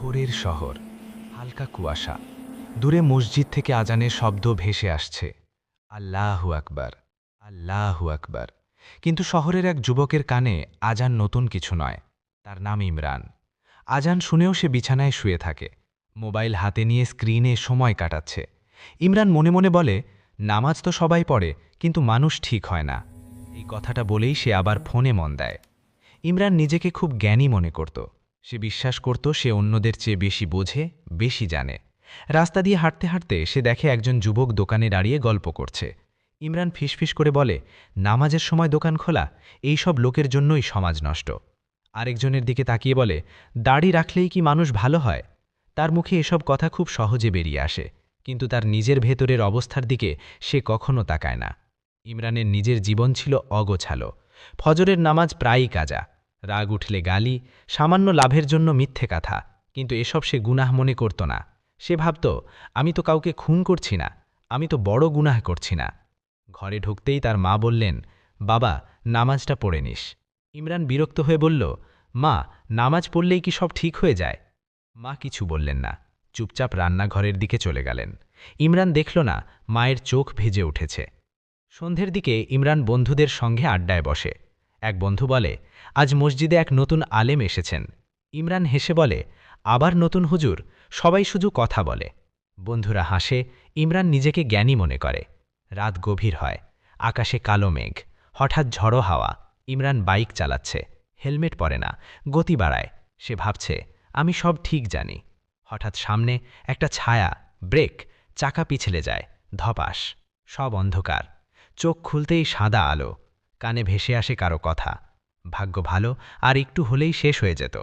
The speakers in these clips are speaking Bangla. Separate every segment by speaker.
Speaker 1: ভোরের শহর, হালকা কুয়াশা। দূরে মসজিদ থেকে আজানের শব্দ ভেসে আসছে। আল্লাহু আকবার আল্লাহু আকবার। কিন্তু শহরের এক যুবকের কানে আজান নতুন কিছু নয়। তার নাম ইমরান। আজান শুনেও সে বিছানায় শুয়ে থাকে। মোবাইল হাতে নিয়ে স্ক্রিনে সময় কাটাচ্ছে। ইমরান মনে মনে বলে, নামাজ তো সবাই পড়ে, কিন্তু মানুষ ঠিক হয় না। এই কথাটা বলেই সে আবার ফোনে মন দেয়। ইমরান নিজেকে খুব জ্ঞানী মনে করত। সে বিশ্বাস করত সে অন্যদের চেয়ে বেশি বোঝে, বেশি জানে। রাস্তা দিয়ে হাঁটতে হাঁটতে সে দেখে একজন যুবক দোকানে দাঁড়িয়ে গল্প করছে। ইমরান ফিসফিস করে বলে, নামাজের সময় দোকান খোলা, এই সব লোকের জন্যই সমাজ নষ্ট। আরেকজনের দিকে তাকিয়ে বলে, দাড়ি রাখলেই কি মানুষ ভালো হয়? তার মুখে এসব কথা খুব সহজে বেরিয়ে আসে, কিন্তু তার নিজের ভেতরের অবস্থার দিকে সে কখনো তাকায় না। ইমরানের নিজের জীবন ছিল অগোছালো। ফজরের নামাজ প্রায়ই কাজা। রাগ উঠলে গালি, সামান্য লাভের জন্য মিথ্যে কথা, কিন্তু এসব সে গুনাহ মনে করত না। সে ভাবত, আমি তো কাউকে খুন করছি না, আমি তো বড় গুনাহ করছি না। ঘরে ঢুকতেই তার মা বললেন, বাবা, নামাজটা পড়ে নিস। ইমরান বিরক্ত হয়ে বলল, মা, নামাজ পড়লেই কি সব ঠিক হয়ে যায়? মা কিছু বললেন না, চুপচাপ রান্নাঘরের দিকে চলে গেলেন। ইমরান দেখল না, মায়ের চোখ ভেজে উঠেছে। সন্ধ্যের দিকে ইমরান বন্ধুদের সঙ্গে আড্ডায় বসে। এক বন্ধু বলে, আজ মসজিদে এক নতুন আলেম এসেছেন। ইমরান হেসে বলে, আবার নতুন হুজুর? সবাই শুধু কথা বলে। বন্ধুরা হাসে, ইমরান নিজেকে জ্ঞানী মনে করে। রাত গভীর হয়, আকাশে কালো মেঘ, হঠাৎ ঝড়ো হাওয়া, ইমরান বাইক চালাচ্ছে, হেলমেট পরে না, গতি বাড়ায়। সে ভাবছে, আমি সব ঠিক জানি। হঠাৎ সামনে একটা ছায়া, ব্রেক, চাকা পিছলে যায়, ধপাস, সব অন্ধকার। চোখ খুলতেই সাদা আলো। কানে ভেসে আসে কারও কথা। ভাগ্য ভালো, আর একটু হলেই শেষ হয়ে যেত।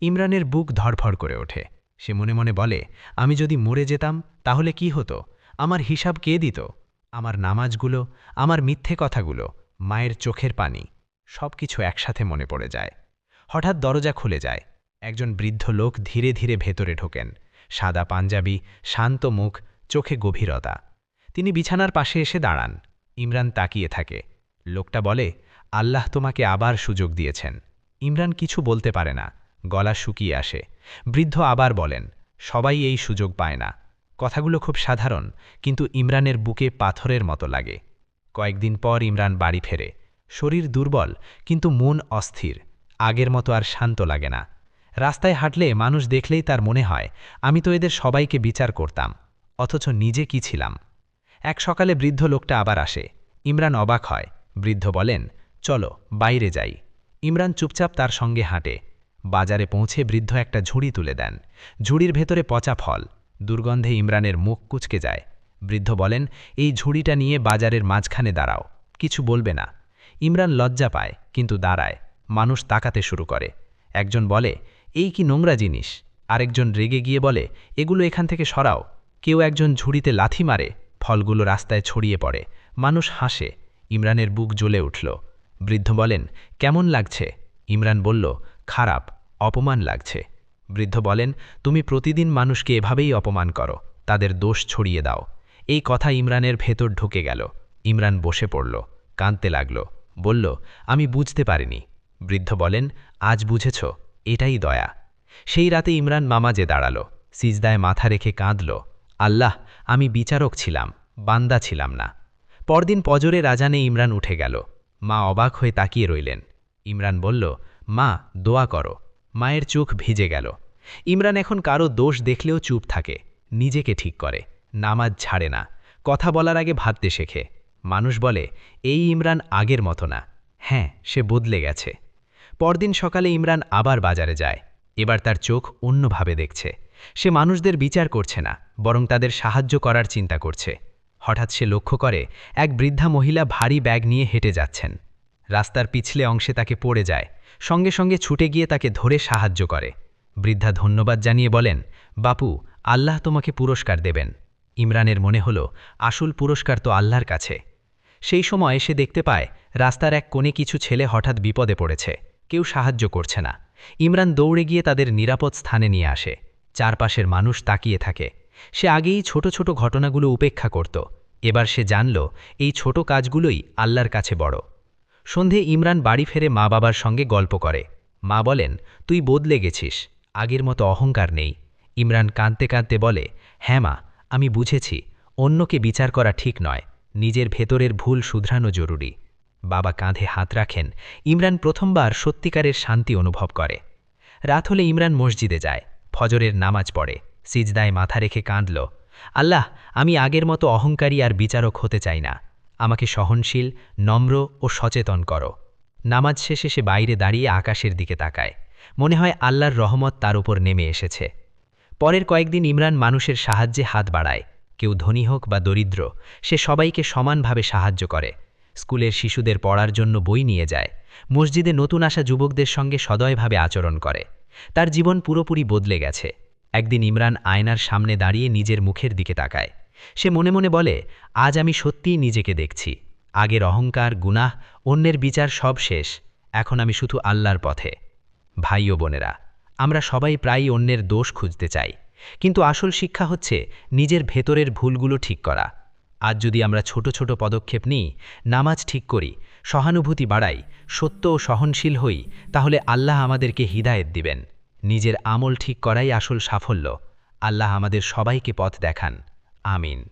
Speaker 1: ইমরানের বুক ধরফর করে ওঠে। সে মনে মনে বলে, আমি যদি মরে যেতাম, তাহলে কি হতো? আমার হিসাব কে দিত? আমার নামাজগুলো, আমার মিথ্যে কথাগুলো, মায়ের চোখের পানি সব কিছু একসাথে মনে পড়ে যায়। হঠাৎ দরজা খুলে যায়। একজন বৃদ্ধ লোক ধীরে ধীরে ভেতরে ঢোকেন। সাদা পাঞ্জাবি, শান্ত মুখ, চোখে গভীরতা। তিনি বিছানার পাশে এসে দাঁড়ান। ইমরান তাকিয়ে থাকে। লোকটা বলে, আল্লাহ তোমাকে আবার সুযোগ দিয়েছেন। ইমরান কিছু বলতে পারে না, গলা শুকিয়ে আসে। বৃদ্ধ আবার বলেন, সবাই এই সুযোগ পায় না। কথাগুলো খুব সাধারণ, কিন্তু ইমরানের বুকে পাথরের মতো লাগে। কয়েকদিন পর ইমরান বাড়ি ফেরে। শরীর দুর্বল, কিন্তু মন অস্থির। আগের মতো আর শান্ত লাগে না। রাস্তায় হাঁটলে মানুষ দেখলেই তার মনে হয়, আমি তো এদের সবাইকে বিচার করতাম, অথচ নিজে কি ছিলাম? এক সকালে বৃদ্ধ লোকটা আবার আসে। ইমরান অবাক হয়। বৃদ্ধ বলেন, চলো, বাইরে যাই। ইমরান চুপচাপ তার সঙ্গে হাঁটে। বাজারে পৌঁছে বৃদ্ধ একটা ঝুড়ি তুলে দেন। ঝুড়ির ভেতরে পচা ফল। দুর্গন্ধে ইমরানের মুখ কুচকে যায়। বৃদ্ধ বলেন, এই ঝুড়িটা নিয়ে বাজারের মাঝখানে দাঁড়াও। কিছু বলবে না। ইমরান লজ্জা পায়, কিন্তু দাঁড়ায়। মানুষ তাকাতে শুরু করে। একজন বলে, এই কি নোংরা জিনিস? আরেকজন রেগে গিয়ে বলে, এগুলো এখান থেকে সরাও। কেউ একজন ঝুড়িতে লাথি মারে, ফলগুলো রাস্তায় ছড়িয়ে পড়ে। মানুষ হাসে। ইমরানের বুক জ্বলে উঠল। বৃদ্ধ বলেন, কেমন লাগছে? ইমরান বলল, খারাপ, অপমান লাগছে। বৃদ্ধ বলেন, তুমি প্রতিদিন মানুষকে এভাবেই অপমান করো, তাদের দোষ ছড়িয়ে দাও। এই কথা ইমরানের ভেতর ঢুকে গেল। ইমরান বসে পড়ল, কাঁদতে লাগল, বলল, আমি বুঝতে পারিনি। বৃদ্ধ বলেন, আজ বুঝেছ, এটাই দয়া। সেই রাতে ইমরান মামাজে দাঁড়াল, সিজদায় মাথা রেখে কাঁদল, আল্লাহ, আমি বিচারক ছিলাম, বান্দা ছিলাম না। পরদিন পজরে রাজানে ইমরান উঠে গেল। মা অবাক হয়ে তাকিয়ে রইলেন। ইমরান বলল, মা, দোয়া করো। মায়ের চোখ ভিজে গেল। ইমরান এখন কারও দোষ দেখলেও চুপ থাকে। নিজেকে ঠিক করে। নামাজ ছাড়ে না। কথা বলার আগে ভাবতে শেখে। মানুষ বলে, এই ইমরান আগের মতো না। হ্যাঁ সে বদলে গেছে। পরদিন সকালে ইমরান আবার বাজারে যায়। এবার তার চোখ অন্যভাবে দেখছে। সে মানুষদের বিচার করছে না, বরং তাদের সাহায্য করার চিন্তা করছে। হঠাৎ সে লক্ষ্য করে, এক বৃদ্ধা মহিলা ভারী ব্যাগ নিয়ে হেঁটে যাচ্ছেন। রাস্তার পিছলে অংশে তাকে পড়ে যায়, সঙ্গে সঙ্গে ছুটে গিয়ে তাকে ধরে সাহায্য করে। বৃদ্ধা ধন্যবাদ জানিয়ে বলেন, বাপু, আল্লাহ তোমাকে পুরস্কার দেবেন। ইমরানের মনে হল, আসল পুরস্কার তো আল্লাহর কাছে। সেই সময় সে দেখতে পায়, রাস্তার এক কোণে কিছু ছেলে হঠাৎ বিপদে পড়েছে, কেউ সাহায্য করছে না। ইমরান দৌড়ে গিয়ে তাদের নিরাপদ স্থানে নিয়ে আসে। চারপাশের মানুষ তাকিয়ে থাকে। সে আগেই ছোট ছোট ঘটনাগুলো উপেক্ষা করত। এবার সে জানল, এই ছোট কাজগুলোই আল্লাহর কাছে বড়। সন্ধে ইমরান বাড়ি ফেরে মা বাবার সঙ্গে গল্প করে। মা বলেন, তুই বদলে গেছিস,
Speaker 2: আগের মতো অহংকার নেই। ইমরান কাঁদতে কাঁদতে বলে হ্যাঁ মা, আমি বুঝেছি, অন্যকে বিচার করা ঠিক নয়, নিজের ভেতরের ভুল শুধরানো জরুরি। বাবা কাঁধে হাত রাখেন, ইমরান প্রথমবার সত্যিকারের শান্তি অনুভব করে। রাত হলে ইমরান মসজিদে যায়, ফজরের নামাজ পড়ে। সিজদায় মাথা রেখে কাঁদল। আল্লাহ, আমি আগের মতো অহংকারী আর বিচারক হতে চাই না। আমাকে সহনশীল, নম্র ও সচেতন করো। নামাজ শেষে সে বাইরে দাঁড়িয়ে আকাশের দিকে তাকায়। মনে হয় আল্লাহর রহমত তার উপর নেমে এসেছে। পরের কয়েকদিন ইমরান মানুষের সাহায্যে হাত বাড়ায়। কেউ ধনী হোক বা দরিদ্র, সে সবাইকে সমানভাবে সাহায্য করে। স্কুলের শিশুদের পড়ার জন্য বই নিয়ে যায়। মসজিদে নতুন আসা যুবকদের সঙ্গে সদয়ভাবে আচরণ করে। তার জীবন পুরোপুরি বদলে গেছে। একদিন ইমরান আয়নার সামনে দাঁড়িয়ে নিজের মুখের দিকে তাকায়। সে মনে মনে বলে, আজ আমি সত্যিই নিজেকে দেখছি। আগের অহংকার, গুনাহ, অন্যের বিচার সব শেষ। এখন আমি শুধু আল্লাহর পথে। ভাই ও বোনেরা, আমরা সবাই প্রায়ই অন্যের দোষ খুঁজতে চাই। কিন্তু আসল শিক্ষা হচ্ছে নিজের ভেতরের ভুলগুলো ঠিক করা। আজ যদি আমরা ছোট ছোট পদক্ষেপ নিই, নামাজ ঠিক করি, সহানুভূতি বাড়াই, সত্য ও সহনশীল হই, তাহলে আল্লাহ আমাদেরকে হিদায়েত দিবেন। নিজের আমল ঠিক করাই আসল সাফল্য। আল্লাহ আমাদের সবাইকে পথ দেখান। আমিন।